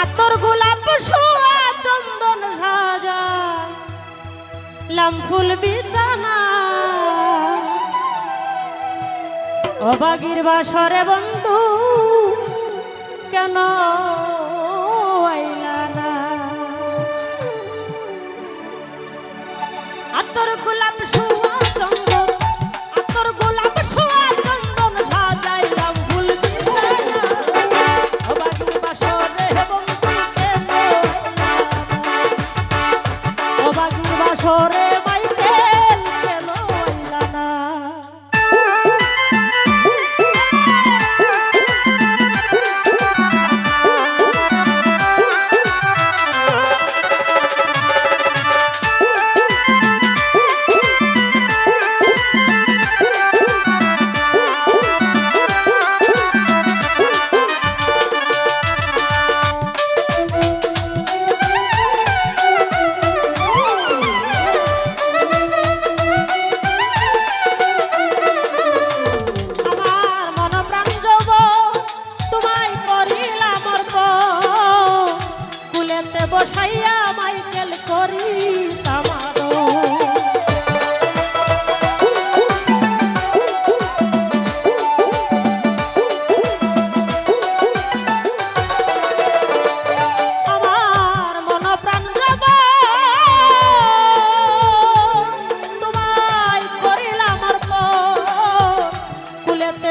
আতর গোলাপ শোয়া চন্দন সাজা লামফুল বিছানা। অবাগির বাসরে বন্ধু কেন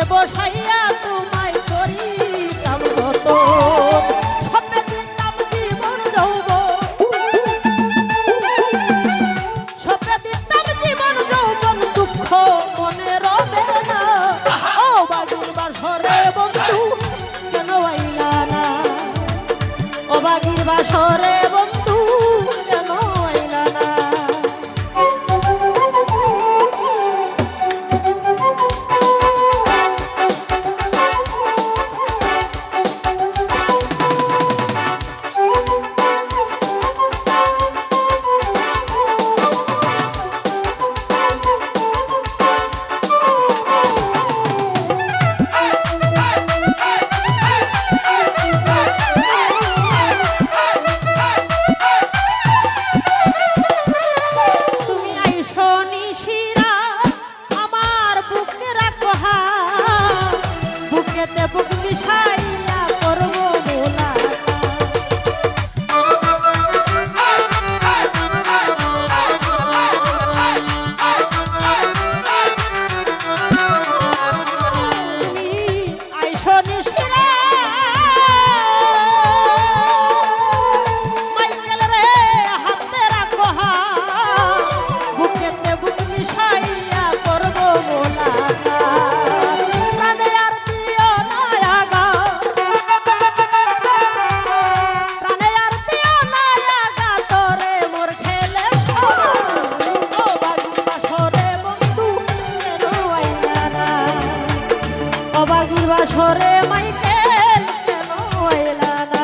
boş Yeah. সরে মাইকেল কেন হইলা না?